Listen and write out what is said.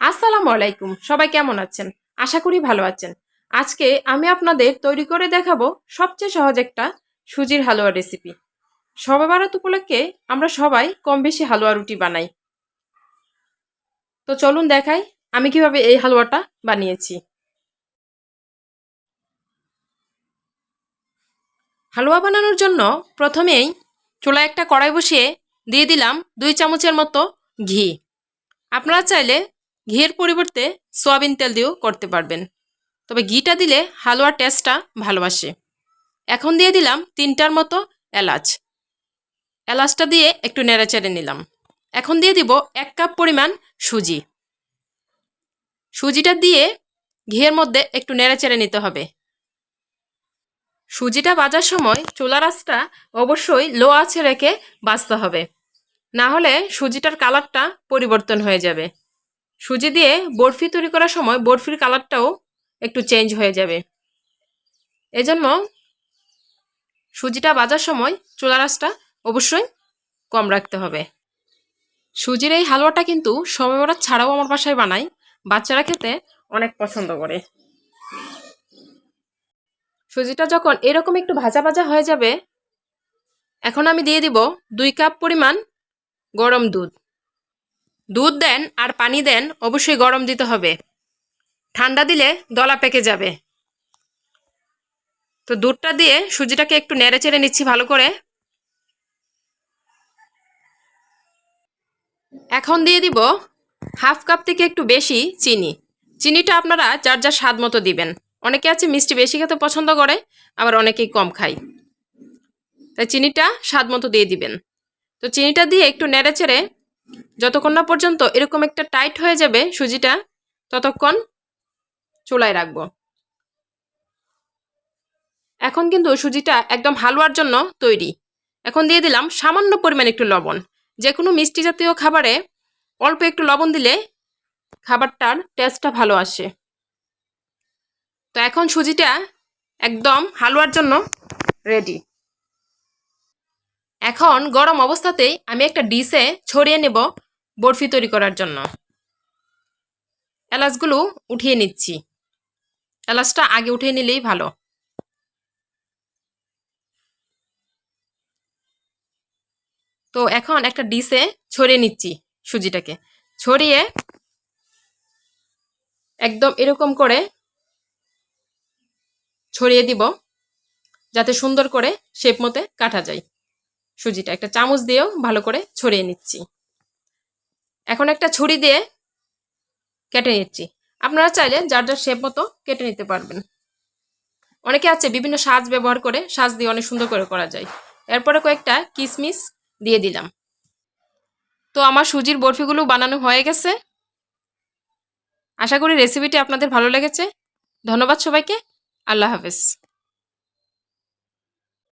আসসালামু আলাইকুম, সবাই কেমন আছেন? আশা করি ভালো আছেন। আজকে আমি আপনাদের তৈরি করে দেখাবো সবচেয়ে সহজ একটা সুজির হালুয়া রেসিপি সবে বারাত উপলক্ষে আমরা সবাই কম বেশি হালুয়া রুটি বানাই। তো চলুন দেখাই আমি কীভাবে এই হালুয়াটা বানিয়েছি। হালুয়া বানানোর জন্য প্রথমেই চুলায় একটা কড়াই বসিয়ে দিয়ে দিলাম দুই চামচের মতো ঘি। আপনারা চাইলে ঘিয়ের পরিবর্তে সয়াবিন তেল দিয়েও করতে পারবেন। তবে ঘিটা দিলে হালুয়ার টেস্টটা ভালোবাসে। এখন দিয়ে দিলাম তিনটার মতো এলাচ। এলাচটা দিয়ে একটু নেড়েচেড়ে নিলাম। এখন দিয়ে দিব এক কাপ পরিমাণ সুজি। সুজিটা দিয়ে ঘিয়ের মধ্যে একটু নেড়েচেড়ে নিতে হবে। সুজিটা বাজার সময় চুলার আঁচটা অবশ্যই লো আছে রেখে বাজতে হবে। না হলে সুজিটার কালারটা পরিবর্তন হয়ে যাবে। সুজি দিয়ে বরফি তৈরি করার সময় বরফির কালারটাও একটু চেঞ্জ হয়ে যাবে। এজন্য সুজিটা বাজার সময় চুলার আঁচটা অবশ্যই কম রাখতে হবে। সুজির এই হালুয়াটা কিন্তু সময়বরাত ছাড়াও আমার বাসায় বানাই, বাচ্চারা খেতে অনেক পছন্দ করে। সুজিটা যখন এরকম একটু ভাজা ভাজা হয়ে যাবে, এখন আমি দিয়ে দিব দুই কাপ পরিমাণ গরম দুধ। দুধ দেন আর পানি দেন অবশ্যই গরম দিতে হবে। ঠান্ডা দিলে দলা পেকে যাবে। তো দুধটা দিয়ে সুজিটাকে একটু নেড়ে চেড়ে নিচ্ছি ভালো করে। এখন দিয়ে দিব হাফ কাপ থেকে একটু বেশি চিনি। চিনিটা আপনারা যার যার স্বাদ মতো দিবেন। অনেকে আছে মিষ্টি বেশি খেতে পছন্দ করে, আবার অনেকেই কম খায়। তাই চিনিটা স্বাদ মতো দিয়ে দিবেন। তো চিনিটা দিয়ে একটু নেড়ে চেড়ে যতক্ষণ না পর্যন্ত এরকম একটা টাইট হয়ে যাবে সুজিটা, ততক্ষণ চুলায় রাখব। এখন কিন্তু সুজিটা একদম হালুয়ার জন্য তৈরি। এখন দিয়ে দিলাম সামান্য পরিমাণ একটু লবণ। যে কোনো মিষ্টি জাতীয় খাবারে অল্প একটু লবণ দিলে খাবারটার টেস্টটা ভালো আসে। তো এখন সুজিটা একদম হালুয়ার জন্য রেডি এখন গরম অবস্থাতেই আমি একটা ডিশে ছড়িয়ে নেব বরফি তৈরি করার জন্য। এলাচগুলো উঠিয়ে নিচ্ছি। এলাচটা আগে উঠিয়ে নিলেই ভালো। তো এখন একটা ডিশে ছড়িয়ে নিচ্ছি সুজিটাকে। ছড়িয়ে একদম এরকম করে ছড়িয়ে দিব যাতে সুন্দর করে শেপ মতে কাটা যায়। সুজিটা। একটা চামচ দিয়েও ভালো করে ছড়িয়ে নিচ্ছি। এখন একটা ছুরি দিয়ে কেটে নিচ্ছি। আপনারা চাইলে যার যার শেপ মতো কেটে নিতে পারবেন। অনেকে আছে বিভিন্ন সাজ ব্যবহার করে সাজ দিয়ে অনেক সুন্দর করে করা যায়। এরপরে কয়েকটা কিসমিস দিয়ে দিলাম। তো আমার সুজির বরফিগুলো বানানো হয়ে গেছে। আশা করি রেসিপিটি আপনাদের ভালো লেগেছে। ধন্যবাদ সবাইকে। আল্লাহ হাফেজ।